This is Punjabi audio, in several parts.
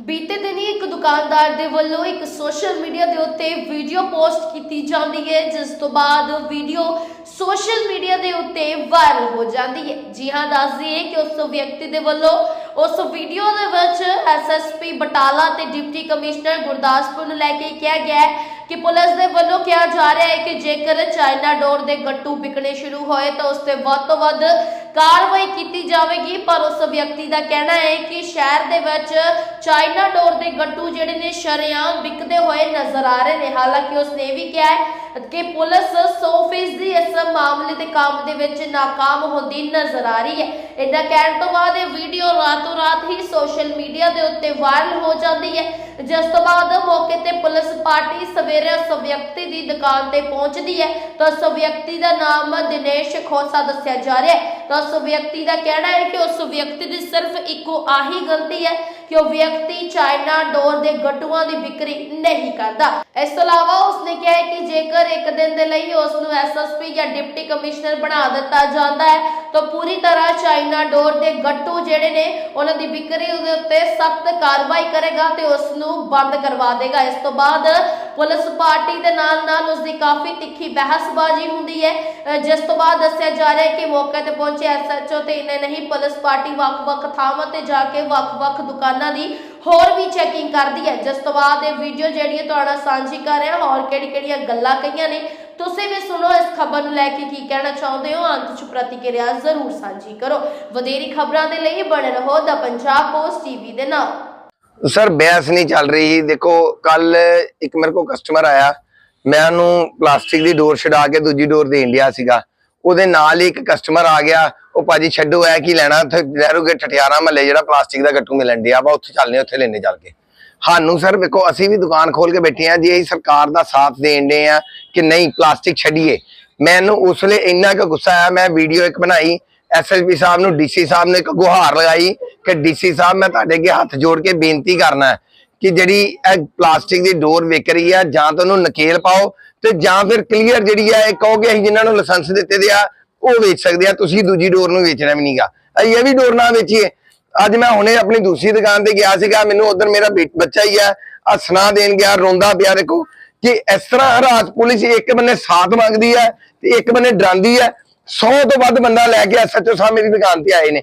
ਬੀਤੇ ਦਿਨੀ ਇੱਕ ਦੁਕਾਨਦਾਰ ਦੇ ਵੱਲੋਂ ਇੱਕ ਸੋਸ਼ਲ ਮੀਡੀਆ ਦੇ ਉੱਤੇ ਵੀਡੀਓ ਪੋਸਟ ਕੀਤੀ ਜਾਂਦੀ ਹੈ, ਜਿਸ ਤੋਂ ਬਾਅਦ ਵੀਡੀਓ ਸੋਸ਼ਲ ਮੀਡੀਆ ਦੇ ਉੱਤੇ ਵਾਇਰਲ ਹੋ ਜਾਂਦੀ ਹੈ। ਜੀ ਹਾਂ, ਦੱਸ ਦਈਏ ਕਿ ਉਸ ਵਿਅਕਤੀ ਦੇ ਵੱਲੋਂ ਉਸ ਵੀਡੀਓ ਦੇ ਵਿੱਚ ਐਸਐਸਪੀ ਬਟਾਲਾ ਤੇ ਡਿਪਟੀ ਕਮਿਸ਼ਨਰ ਗੁਰਦਾਸਪੁਰ ਨੂੰ ਲੈ ਕੇ ਕਿਹਾ ਗਿਆ ਹੈ ਕਿ ਪੁਲਿਸ ਦੇ ਵੱਲੋਂ ਕਿਹਾ ਜਾ ਰਿਹਾ ਹੈ ਕਿ ਜੇਕਰ ਚਾਈਨਾ ਡੋਰ ਦੇ ਗੱਟੂ ਵਿਕਣੇ ਸ਼ੁਰੂ ਹੋਏ ਤਾਂ ਉਸ ਤੇ ਵੱਧ ਤੋਂ ਵੱਧ ਕਾਰਵਾਈ ਕੀਤੀ ਜਾਵੇਗੀ, ਪਰ ਉਸ ਵਿਅਕਤੀ ਦਾ ਕਹਿਣਾ ਹੈ ਕਿ ਸ਼ਹਿਰ ਦੇ ਵਿੱਚ ਚਾਈਨਾ ਡੋਰ ਦੇ ਗੱਟੂ ਜਿਹੜੇ ਨੇ ਸ਼ਰਿਆਮ ਵਿਕਦੇ ਹੋਏ ਨਜ਼ਰ ਆ ਰਹੇ ਨੇ। ਹਾਲਾਂਕਿ ਉਸ ਨੇ ਵੀ ਕਿਹਾ ਕਿ ਪੁਲਿਸ 100% ਇਸ ਮਾਮਲੇ ਦੇ ਕੰਮ ਦੇ ਵਿੱਚ ਨਾਕਾਮ ਹੁੰਦੀ ਨਜ਼ਰ ਆ ਰਹੀ ਹੈ। ਇਹਦਾ ਕਹਿਣ ਤੋਂ ਬਾਅਦ ਇਹ ਵੀਡੀਓ ਰਾਤੋਂ ਰਾਤ ਹੀ ਸੋਸ਼ਲ ਮੀਡੀਆ ਦੇ ਉੱਤੇ ਵਾਇਰਲ ਹੋ ਜਾਂਦੀ ਹੈ। ਜਿਸ ਤੋਂ ਬਾਅਦ ਮੌਕੇ ਤੇ ਪੁਲਿਸ ਪਾਰਟੀ ਸਵੇਰੇ ਉਸ ਵਿਅਕਤੀ ਦੀ ਦੁਕਾਨ ਤੇ ਪਹੁੰਚਦੀ ਹੈ ਤਾਂ ਉਸ ਵਿਅਕਤੀ ਦਾ ਨਾਮ ਦਿਨੇਸ਼ ਖੋਸਾ ਦੱਸਿਆ ਜਾ ਰਿਹਾ ਹੈ। ਤਾਂ ਉਸ ਵਿਅਕਤੀ ਦਾ ਕਹਿਣਾ ਹੈ ਕਿ ਉਸ ਵਿਅਕਤੀ ਦੀ ਸਿਰਫ ਇੱਕੋ ਆਹੀ ਗਲਤੀ ਹੈ ਕਿ ਉਹ ਵਿਅਕਤੀ ਚਾਈਨਾ ਡੋਰ ਦੇ ਗੱਟੂਆਂ ਦੀ ਵਿਕਰੀ ਨਹੀਂ ਕਰਦਾ। ਇਸ ਤੋਂ ਇਲਾਵਾ ਉਸਨੇ ਕਿਹਾ ਹੈ ਕਿ ਜੇਕਰ ਇੱਕ ਦਿਨ ਦੇ ਲਈ ਉਸ ਨੂੰ ਐਸਐਸਪੀ ਜਾਂ ਡਿਪਟੀ ਕਮਿਸ਼ਨਰ ਬਣਾ ਦਿੱਤਾ ਜਾਂਦਾ ਹੈ, ਤਾਂ ਪੂਰੀ ਤਰ੍ਹਾਂ ਚਾਈਨਾ ਡੋਰ ਦੇ ਗੱਟੂ ਜਿਹੜੇ ਨੇ, ਉਹਨਾਂ ਦੀ ਵਿਕਰੀ ਉਹਦੇ ਉੱਤੇ ਸਖਤ ਕਾਰਵਾਈ ਕਰੇਗਾ ਤੇ ਉਸ ਨੂੰ ਬੰਦ ਕਰਵਾ ਦੇਗਾ। ਇਸ ਤੋਂ ਬਾਅਦ ਪੁਲਿਸ ਪਾਰਟੀ ਦੇ ਨਾਲ ਨਾਲ ਉਸ ਦੀ ਕਾਫੀ ਤਿੱਖੀ ਬਹਿਸਬਾਜ਼ੀ ਹੁੰਦੀ ਹੈ। ਜਿਸ ਤੋਂ ਬਾਅਦ ਦੱਸਿਆ ਜਾ ਰਿਹਾ ਹੈ ਕਿ ਮੌਕੇ ਤੇ ਪਹੁੰਚੇ ਐਸਐਚਓ ਤੇ ਇਹਨੇ ਨਹੀਂ, ਪੁਲਿਸ ਪਾਰਟੀ ਵੱਖ-ਵੱਖ ਥਾਵਾਂ ਤੇ ਜਾ ਕੇ ਵੱਖ-ਵੱਖ ਦੁਕਾਨਾਂ ਦੀ ਹੋਰ ਵੀ ਚੈਕਿੰਗ ਕਰਦੀ ਹੈ। ਜਿਸ ਤੋਂ ਬਾਅਦ ਇਹ ਵੀਡੀਓ ਜਿਹੜੀ ਹੈ ਤੁਹਾਡਾ ਸਾਂਝੀ ਕਰ ਰਿਹਾ, ਹੋਰ ਕਿਹੜੀ-ਕਿਹੜੀਆਂ ਗੱਲਾਂ ਕਹੀਆਂ ਨੇ, ਤੁਸੀਂ ਵੀ ਸੁਣੋ ਇਸ ਖਬਰ ਨੂੰ ਲੈ ਕੇ ਕੀ ਕਹਿਣਾ ਚਾਹੁੰਦੇ ਹੋ। ਅੰਤ ਚ ਪ੍ਰਤੀਕਿਰਿਆ ਜ਼ਰੂਰ ਸਾਂਝੀ ਕਰੋ। ਵਧੇਰੀ ਖਬਰਾਂ ਦੇ ਲਈ ਬਣੇ ਰਹੋ ਦਾ ਪੰਜਾਬ ਪੋਸਟ ਟੀਵੀ ਦੇ ਨਾਲ। ਸਰ, ਬਹਿਸ ਨਹੀਂ ਚੱਲ ਰਹੀ ਦੇਖੋ, ਕੱਲ ਇੱਕ ਮੇਰੇ ਕੋਲ ਕਸਟਮਰ ਆਇਆ। ਮੈਂ ਉਹਨੂੰ ਪਲਾਸਟਿਕ ਦੀ ਡੋਰ ਛਡਾ ਕੇ ਦੂਜੀ ਡੋਰ ਦੇਣ ਲਿਆ ਸੀਗਾ। ਉਹਦੇ ਨਾਲ ਹੀ ਇੱਕ ਕਸਟਮਰ ਆ ਗਿਆ। ਉਹ ਭਾਜੀ, ਛੱਡੋ ਐ ਕੀ ਲੈਣਾ? ਉੱਥੇ ਲਹਿਰੋਗੇ ਠਠਿਆਰਾ ਮਹੱਲੇ ਜਿਹੜਾ ਪਲਾਸਟਿਕ ਦਾ ਗੱਟੂ ਮਿਲਣ ਡਿਆ ਵਾ, ਉੱਥੇ ਚੱਲਨੇ ਉੱਥੇ ਲੈਣੇ ਚੱਲ ਕੇ। ਸਾਨੂੰ ਸਰ, ਵੇਖੋ, ਅਸੀਂ ਵੀ ਦੁਕਾਨ ਖੋਲ ਕੇ ਬੈਠੇ ਆ ਜੇ, ਅਸੀਂ ਸਰਕਾਰ ਦਾ ਸਾਥ ਦੇਣ ਦੇ ਆ ਕਿ ਨਹੀਂ, ਪਲਾਸਟਿਕ ਛੱਡੀਏ। ਮੈਨੂੰ ਉਸ ਵੇਲੇ ਇੰਨਾ ਕੁ ਗੁੱਸਾ ਆਇਆ, ਮੈਂ ਵੀਡੀਓ ਇੱਕ ਬਣਾਈ ਐਸਐਸਪੀ ਸਾਹਿਬ ਨੂੰ ਡੀਸੀ ਸਾਹਿਬ ਨੇ ਇੱਕ ਗੁਹਾਰ ਲਗਾਈ ਕਿ ਡੀਸੀ ਸਾਹਿਬ, ਮੈਂ ਤੁਹਾਡੇ ਅੱਗੇ ਹੱਥ ਜੋੜ ਕੇ ਬੇਨਤੀ ਕਰਨਾ ਕਿ ਜਿਹੜੀ ਇਹ ਪਲਾਸਟਿਕ ਦੀ ਡੋਰ ਵਿਕ ਰਹੀ ਆ, ਜਾਂ ਤਾਂ ਉਹਨੂੰ ਨਕੇਲ ਪਾਓ ਤੇ ਜਾਂ ਫਿਰ ਕਲੀਅਰ ਜਿਹੜੀ ਆ, ਇਹ ਕਹੋਗੇ ਅਸੀਂ ਜਿਨ੍ਹਾਂ ਨੂੰ ਲਾਇਸੈਂਸ ਦਿੱਤੇ ਦੇ ਆ, ਉਹ ਵੇਚ ਸਕਦੇ ਆ। ਤੁਸੀਂ ਦੂਜੀ ਡੋਰ ਨੂੰ ਵੇਚਣਾ ਵੀ ਨਹੀਂਗਾ। ਅਸੀਂ ਇਹ ਵੀ ਡੋਰ ਨਾ ਵੇਚੀਏ। ਅੱਜ ਮੈਂ ਹੁਣੇ ਆਪਣੀ ਦੂਸਰੀ ਦੁਕਾਨ ਤੇ ਗਿਆ ਸੀਗਾ, ਮੈਨੂੰ ਉਧਰ ਮੇਰਾ ਬੇ- ਬੱਚਾ ਹੀ ਆ ਆ ਸੁਣਾ ਦੇਣ ਗਿਆ, ਰੋਂਦਾ ਪਿਆ ਦੇਖੋ ਕਿ ਇਸ ਤਰ੍ਹਾਂ ਹਰਾਸ ਪੁਲਿਸ ਇੱਕ ਬੰਨੇ ਸਾਥ ਮੰਗਦੀ ਹੈ ਤੇ ਇੱਕ ਬੰਨੇ ਡਰਾਂਦੀ ਹੈ 100 ਤੋਂ ਵੱਧ ਬੰਦਾ ਲੈ ਕੇ ਐਸਐਚਓ ਸਾਹਿਬ ਮੇਰੀ ਦੁਕਾਨ ਤੇ ਆਏ ਨੇ।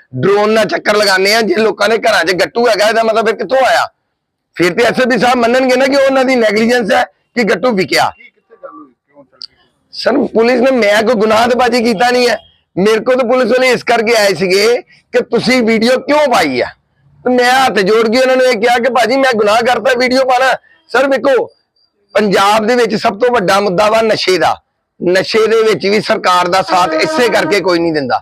ਡਰੋਨ ਨਾਲ ਚੱਕਰ ਲਗਾਉਂਦੇ ਆ ਜੇ ਲੋਕਾਂ ਦੇ ਘਰਾਂ 'ਚ ਗੱਟੂ ਹੈਗਾ ਇਹਦਾ ਮਤਲਬ ਫਿਰ ਕਿੱਥੋਂ ਆਇਆ? ਫਿਰ ਤੇ ਐਸਐਸਪੀ ਸਾਹਿਬ ਮੰਨਣਗੇ ਨਾ ਕਿ ਉਹਨਾਂ ਦੀ ਨੈਗਲੀਜੈਂਸ ਹੈ ਕਿ ਗੱਟੂ ਵਿਕਿਆ। ਸਰ ਪੁਲਿਸ ਨੇ ਮੈਂ ਕੋਈ ਗੁਨਾਹ ਤੇ ਬਾਜੀ ਕੀਤਾ ਨਹੀਂ ਹੈ। ਮੇਰੇ ਕੋਲ ਤਾਂ ਪੁਲਿਸ ਵਾਲੇ ਇਸ ਕਰਕੇ ਆਏ ਸੀਗੇ ਕਿ ਤੁਸੀਂ ਵੀਡੀਓ ਕਿਉਂ ਪਾਈ ਆ? ਤੇ ਮੈਂ ਹੱਥ ਜੋੜ ਕੇ ਉਹਨਾਂ ਨੂੰ ਇਹ ਕਿਹਾ ਕਿ ਭਾਜੀ ਮੈਂ ਗੁਨਾਹ ਕਰਤਾ ਵੀਡੀਓ ਪਾਣਾ ਸਰ ਵੇਖੋ ਪੰਜਾਬ ਦੇ ਵਿੱਚ ਸਭ ਤੋਂ ਵੱਡਾ ਮੁੱਦਾ ਵਾ ਨਸ਼ੇ ਦਾ। ਨਸ਼ੇ ਦੇ ਵਿੱਚ ਵੀ ਸਰਕਾਰ ਦਾ ਸਾਥ ਇਸੇ ਕਰਕੇ ਕੋਈ ਨਹੀਂ ਦਿੰਦਾ।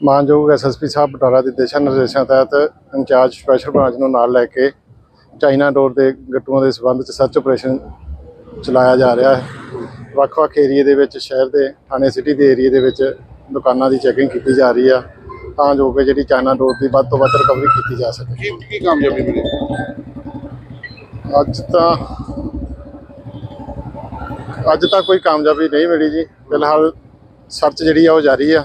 ਮਾਨਯੋਗ ਐਸਐਸਪੀ ਸਾਹਿਬ ਬਟਾਲਾ ਦੇ ਦਿਸ਼ਾ ਨਿਰਦੇਸ਼ਾਂ ਤਹਿਤ ਇੰਚਾਰਜ ਸਪੈਸ਼ਲ ਬ੍ਰਾਂਚ ਨੂੰ ਨਾਲ ਲੈ ਕੇ ਚਾਈਨਾ ਡੋਰ ਦੇ ਗੱਟੂਆਂ ਦੇ ਸਬੰਧ ਚ ਸਰਚ ਆਪਰੇਸ਼ਨ ਚਲਾਇਆ ਜਾ ਰਿਹਾ ਹੈ। ਵੱਖ-ਵੱਖ ਏਰੀਏ ਦੇ ਵਿੱਚ ਸ਼ਹਿਰ ਦੇ ਥਾਣੇ ਸਿਟੀ ਦੇ ਏਰੀਏ ਦੇ ਵਿੱਚ ਦੁਕਾਨਾਂ ਦੀ ਚੈਕਿੰਗ ਕੀਤੀ ਜਾ ਰਹੀ ਆ ਤਾਂ ਜੋ ਕਿ ਜਿਹੜੀ ਚਾਈਨਾ ਡੋਰ ਦੀ ਵੱਧ ਤੋਂ ਵੱਧ ਰਿਕਵਰੀ ਕੀਤੀ ਜਾ ਸਕੇ। ਕੀ ਕੀ ਕਾਮਯਾਬੀ ਮਿਲੀ ਅੱਜ ਤਾਂ ਅੱਜ ਤਾਂ ਕੋਈ ਕਾਮਯਾਬੀ ਨਹੀਂ ਮਿਲੀ ਜੀ। ਫਿਲਹਾਲ ਸਰਚ ਜਿਹੜੀ ਆ ਉਹ ਜਾਰੀ ਆ।